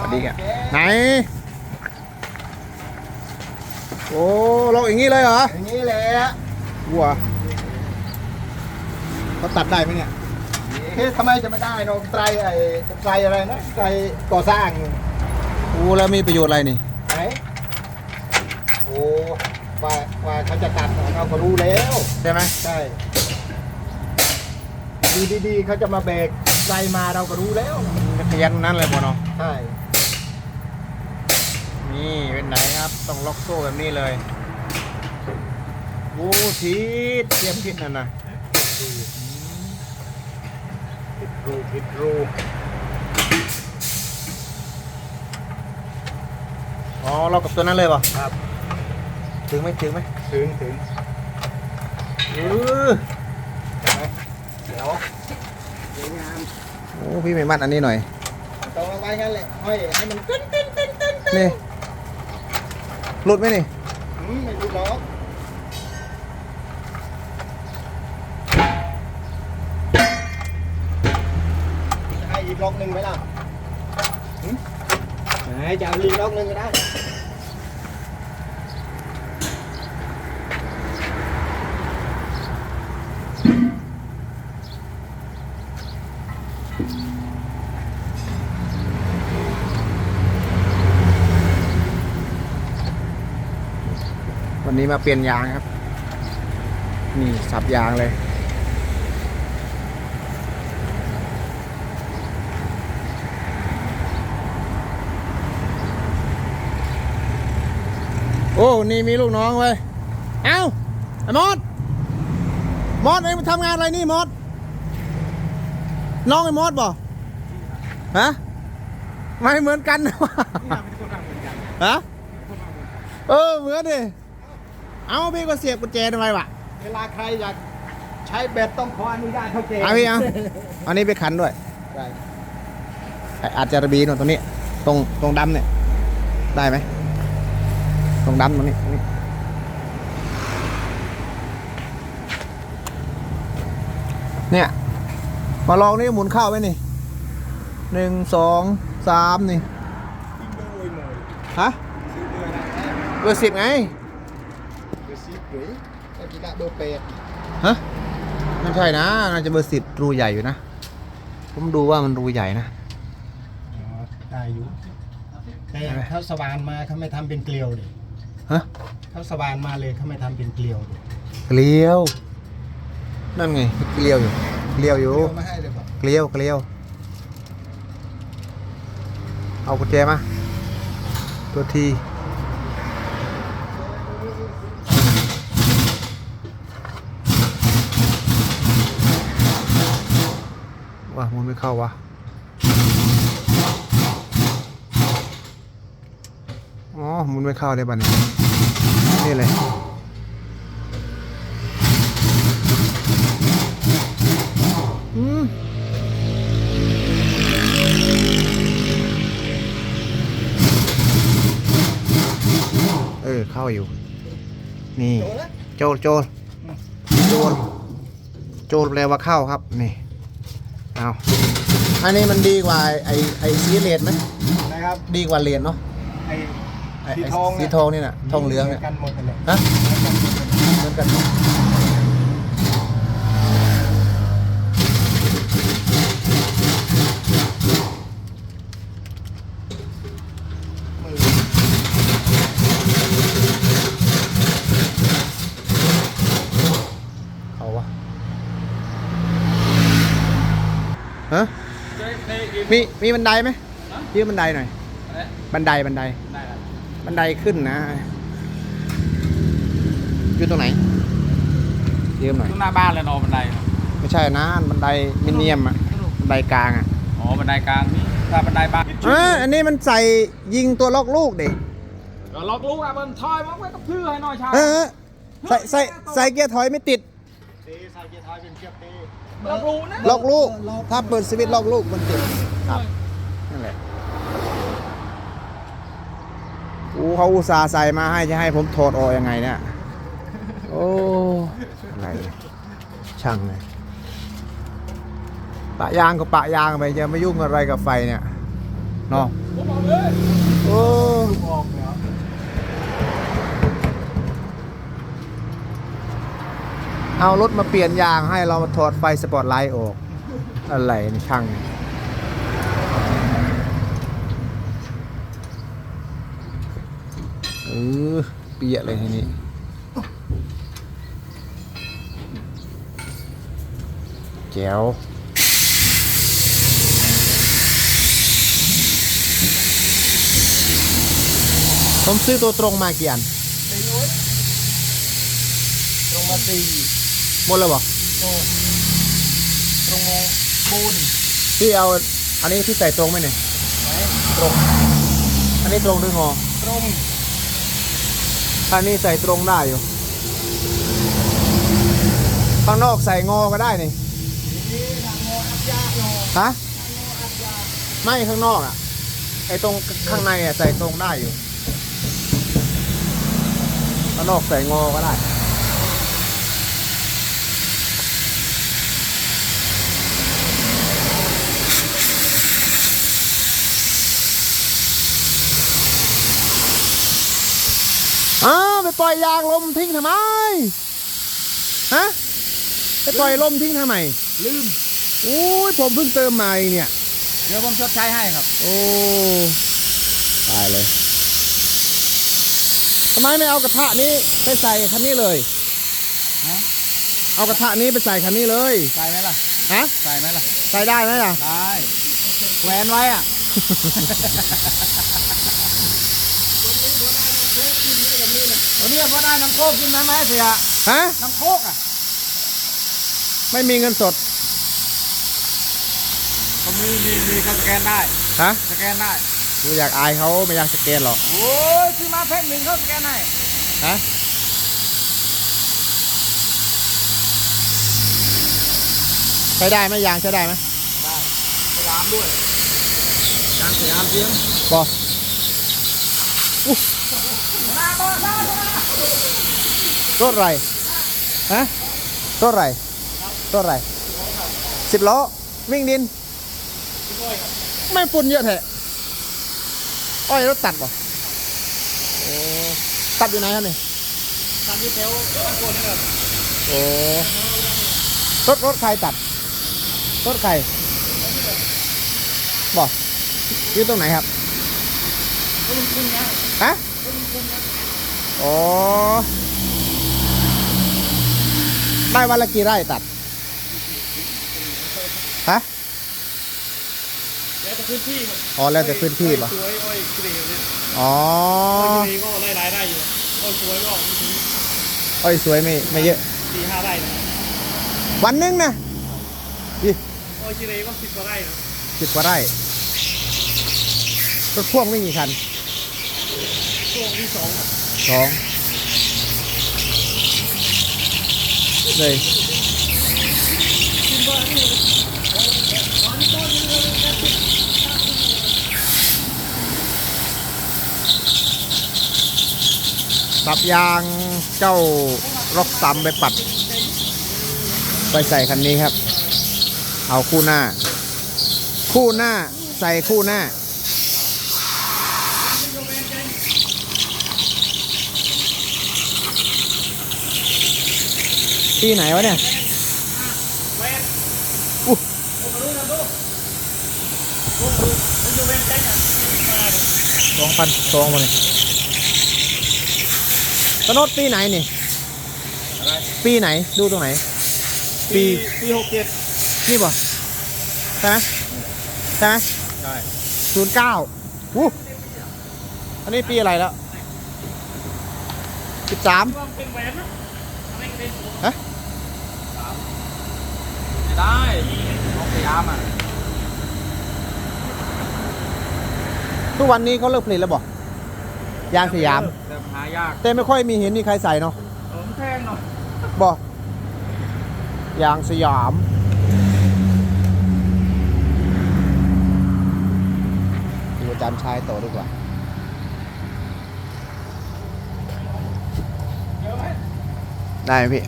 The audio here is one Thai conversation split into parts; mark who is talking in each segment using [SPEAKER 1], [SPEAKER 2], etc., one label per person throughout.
[SPEAKER 1] สวัสดีครับไหน โอ้ลงอย่างนี้เลยเหรอ
[SPEAKER 2] อย่างนี้แหละ
[SPEAKER 1] วัวเขาตัดได้ไหมเนี่ย
[SPEAKER 2] เฮ้ยทำไมจะไม่ได้เนาะไตรไอ้ไตรอะไรนะไตรก่อสร้าง
[SPEAKER 1] โอ้แล้วมีประโยชน์อะไรนี่
[SPEAKER 2] ไหนโอ้ว่าว่าเขาจะตัดเราก็รู้แล้ว
[SPEAKER 1] ใช่ไหม
[SPEAKER 2] ใช่ดีดีๆเขาจะมาเบรกไตรมาเราก็รู้แล้ว
[SPEAKER 1] มันขยันนั้นเลยพอเนาะ
[SPEAKER 2] ใช่
[SPEAKER 1] นี่เป็นไหนครับต้องล็อกโซ่แบบนี้เลยโอ้ทีดเตรียมพิษนั่นนะ
[SPEAKER 2] ผิดรูผิดรู
[SPEAKER 1] อ๋อล็อกกับตัวนั้นเลยป่ะ
[SPEAKER 2] ครับ
[SPEAKER 1] ถึงไหมถึงไหม
[SPEAKER 2] ถึงถึง
[SPEAKER 1] เออ
[SPEAKER 2] เห็นไหมเดี๋ยวสวยงาม
[SPEAKER 1] โอ้พี่ไม่มัดอันนี้หน่อย
[SPEAKER 2] ต้องเอาไว้งั้นแหละห้อยให้มันตึ้นตึ้นตึ้นตึ้นตึ้น
[SPEAKER 1] นี่ หลุดไหมนี่
[SPEAKER 2] อืมไม่รู้หรอกจะให้อีกล็อกหนึ่งไหมล่ะหึไหนจะเอาอีกล็อกหนึ่งก็ได้
[SPEAKER 1] นนี้มาเปลี่ยนยางครับ นี่สับยางเลย โอ้ นี่มีลูกน้องเว้ย เอ้าไอ้มอดมอดเองมาทำงานอะไรนี่มอดน้องไอ้มอดบ่ฮะไม่เหมือนกันนะวะฮะเออเหมือนดิ เอาพี่ก็เสียบกุญแจทำไมวะ
[SPEAKER 2] เวลาใครอยากใช้แบตต้องขออนุญาตเท่าแก่
[SPEAKER 1] เอาพี่เอาอันนี้ไปขันด้วย
[SPEAKER 2] ได้
[SPEAKER 1] ไอ้อาจจะระบีหน่อยตรงนี้ ตรงตรงดำเนี่ย ได้ไหมตรงดำตรงนี้ตรงนี้เนี่ย มาลองนี่หมุนเข้าไหมนี่หนึ่งสองสามนี่ฮะเบอร์สิบไง
[SPEAKER 2] เดี๋ยวซี หรือไอ้กีฬาเบอร์แปด
[SPEAKER 1] ฮะไม่ใช่นะ น่าจะเบอร์สิบรูใหญ่อยู่นะ ผมดูว่ามันรูใหญ่นะ
[SPEAKER 2] อ๋อได้อยู่แต่เขาสว่านมาเขาไม่ทำเป็นเกลียวดิ
[SPEAKER 1] ฮะ
[SPEAKER 2] เขาสว่านมาเลยเขาไม่ทำเป็นเกลียวดิ
[SPEAKER 1] เกลียว นั่นไงเกลียวอยู่ เกลียวอยู่
[SPEAKER 2] เกลียวมาให้เลยป่ะ
[SPEAKER 1] เกลียวเกลียว เอากุญแจมา ตัวที มันไม่เข้าวะ อ๋อ มันไม่เข้าเลยบัดนนี่เลยอืมเออ เข้าอยู่ นี่
[SPEAKER 2] โจนะ
[SPEAKER 1] โจรโจรโจรโจรแปลว่าเข้าครับ นี่ เอาอันนี้มันดีกว่าไอ้ไอ้สีเหรียญไหม
[SPEAKER 2] นะครับ
[SPEAKER 1] ดีกว่าเหรียญเนาะ
[SPEAKER 2] ไอ้
[SPEAKER 1] ไอ้
[SPEAKER 2] สี
[SPEAKER 1] ไอ้
[SPEAKER 2] ทอง
[SPEAKER 1] สีทองนี่น่ะทองเหลืองเนี่ย
[SPEAKER 2] กันหมดเลย
[SPEAKER 1] ฮะ เหมือนกันเนอะ ฮะมีมีบันไดไหมยืมบันไดหน่อย บันไดบันได บันไดขึ้นนะ อยู่ตรงไหน ยืมหน่อย
[SPEAKER 3] ตรงหน้าบ้านเลยเนอะบันได
[SPEAKER 1] ไม่ใช่นะ บันไดมิเนียมอะบันไดกลางอะ
[SPEAKER 3] อ๋อ บันไดกลางนี่ถ้าบันไดบ้าน
[SPEAKER 1] เอออันนี้มันใส่ยิงตัวล็อกลูกเด็ก
[SPEAKER 3] เราล็อกลูกอะเบิ้งทอยมันไว้กับชื่อให้หน่อยชาย
[SPEAKER 1] เออใส่ใส่ใส่เกียร์ถอยไม่ติด
[SPEAKER 2] ตีใส่เกียร์ท้ายเป็นเกียร์ตี
[SPEAKER 3] ล็อกลูกนะ
[SPEAKER 1] ล็อกลูก ถ้าเปิดสวิตช์ล็อกลูกมันติดครับนั่นแหละโอ้เขาอุตส่าห์ใส่มาให้จะให้ผมถอดออกยังไงเนี่ยโอ้อะไรเนี่ยช่างเลยปะยางก็ปะยางไปจะไม่ยุ่งอะไรกับไฟเนี่ยเนาะ
[SPEAKER 3] ผมบอกเลย
[SPEAKER 1] โอ้
[SPEAKER 2] ออกแล้ว
[SPEAKER 1] เอารถมาเปลี่ยนยางให้เราถอดไฟสปอตไลท์ออก อะไรนี่ช่างเออเปียกเลยทีนี้แจ๋วผมซื้อตัวตรงมากี่อัน
[SPEAKER 2] ตรงมาตี
[SPEAKER 1] หมดแล้วบ่
[SPEAKER 2] โอ้ตรงโมปูน
[SPEAKER 1] พี่เอาอันนี้พี่ใส่ตรงไหมเนี่ย
[SPEAKER 2] ไหน
[SPEAKER 1] ตรงอันนี้ตรงหรือหอ
[SPEAKER 2] ตรง
[SPEAKER 1] อันนี้ใส่ตรงได้อยู่ ข้างนอกใส่งอก็ได้นี่
[SPEAKER 2] นี่ทางโมอัพยาโน
[SPEAKER 1] ฮะ
[SPEAKER 2] ทางโมอัพยา
[SPEAKER 1] ไม่ข้างนอกอะไอ้ตรงข้างในอะใส่ตรงได้อยู่ข้างนอกใส่งอก็ได้ อ้าวไปปล่ อยยางลมทิ้งทำไม ฮะไปปล่อยลมทิ้งทำไม
[SPEAKER 3] ลืม
[SPEAKER 1] โอ้ยผมเพิ่งเติมมาเองเนี่ย
[SPEAKER 3] เดี๋ยวผมชดใช้ให้ครับ
[SPEAKER 1] โอ้ตายเลยทำไมไม่เอากระทะนี้ไปใส่คันนี้เลย
[SPEAKER 3] ฮะ
[SPEAKER 1] เอากระทะนี้ไปใส่คันนี้เลย
[SPEAKER 3] ใส่ไหมล่ะ
[SPEAKER 1] ฮะ
[SPEAKER 3] ใส่ไหมล่ะ
[SPEAKER 1] ใส่ได้ไหมล่ะ
[SPEAKER 3] ได้แหวนไว้อะ วันนี้พอได้น้ำโคกกินไหมไหมเสีย
[SPEAKER 1] ฮะ
[SPEAKER 3] น้ำโคกอะ
[SPEAKER 1] ไม่มีเงินสด
[SPEAKER 3] เขามีมีมีเขาสแกนได้
[SPEAKER 1] ฮะ
[SPEAKER 3] สแกนได้
[SPEAKER 1] กูอยากอายเขาไม่อยากสแกนหรอก
[SPEAKER 3] โอ้ยซื้อมาแพ็คหนึ่งเขาสแกนให้
[SPEAKER 1] ฮะ ใช้ได้ไหมยางใช้ได้ไหม
[SPEAKER 3] ได้สยามด้วยยางสยามเสียง
[SPEAKER 1] บอก
[SPEAKER 3] มาบ้าบ้า ร
[SPEAKER 1] ถอะไรฮะรถอะไรรถอะไรสิบล้อ วิ่งดิน ไม่ฝุ่นเยอะแท้อ้อยรถตัดบ่โอ้ตัดอยู่ไหนครับนี่
[SPEAKER 3] ทำที่แถวตะโกนนะครับ
[SPEAKER 1] โอ้รถรถใครตัด รถใครบอกอยู่ตรงไหนครับฮะ อ๋อ ได้วันละกี่ไร่ตัด ฮะ
[SPEAKER 3] แล้วแต่พื้นที่ครับ
[SPEAKER 1] อ๋อแล้วแต่พื้นที่ป่ะ
[SPEAKER 3] สวยอ้อยกรีเนี่ย
[SPEAKER 1] อ๋อ
[SPEAKER 3] อ้อยกรีก็ได้รายได้อยู่อ้อยสวยก็ไม่ถึง
[SPEAKER 1] อ้อยสวยไม่ไม่เยอะ
[SPEAKER 3] สี่ห้าไร่นะ
[SPEAKER 1] วันหนึงนะยี่
[SPEAKER 3] อ้อยกรีก็สิบกว่าไร่นะ
[SPEAKER 1] สิบกว่าไร่รถพ่วงวิ่งกี่คัน
[SPEAKER 3] ช่วงที่
[SPEAKER 1] สองเลยตับยางเจ้าร็อกซัมไปปัด ไปใส่คันนี้ครับ เอาคู่หน้า คู่หน้าใส่คู่หน้า ปีไหนวะเนี่ยอุ๊ยสองพันสองมาเลยตนดปีไหนนี่ปีไหนดูตรงไหน ปี
[SPEAKER 3] ปีหกเจ็ด
[SPEAKER 1] นี่ป่ะใช่ไหมใช่ไหม
[SPEAKER 3] ใช่
[SPEAKER 1] ศูนย์เก้าอู้อันนี้ปีอะไรแล้วสิบสาม
[SPEAKER 3] เป็นแหวนนะอะไรเป็น
[SPEAKER 1] ฮะ
[SPEAKER 3] ไม่ได้ ของสยามอะ
[SPEAKER 1] ทุกวันนี้เขาเลิกผลิตแล้วบอกยางสยาม
[SPEAKER 3] แต่หายาก
[SPEAKER 1] แต่ไม่ค่อยมีเห็นมีใครใส่เนาะ
[SPEAKER 3] เออมันแพงหน่อย
[SPEAKER 1] บอกยางสยาม ดูอาจารย์ชายต่อดีกว่าได้ไหมพี่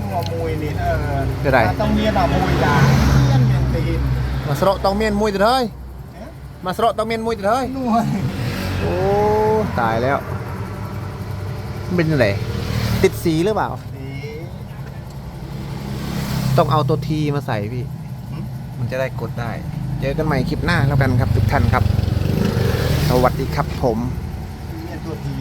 [SPEAKER 2] นัวมวยนี่เออ
[SPEAKER 1] จะได้
[SPEAKER 2] ต้องเมียนอะมวยยาเมียนเมียน ตีน
[SPEAKER 1] มาสระต้องเมียนมวยเถอะเฮ้ยมาสระตะเมนมวยติดเฮ้ย
[SPEAKER 2] นู่น
[SPEAKER 1] โอ้ตายแล้วมันเป็นอะไรติดสีหรือเปล่า
[SPEAKER 2] สี
[SPEAKER 1] ต้องเอาตัวทีมาใส่พี่ มันจะได้กดได้ เจอกันใหม่คลิปหน้าแล้วกันครับทุกท่านครับ สวัสดีครับผม
[SPEAKER 2] เนี่ยตัวที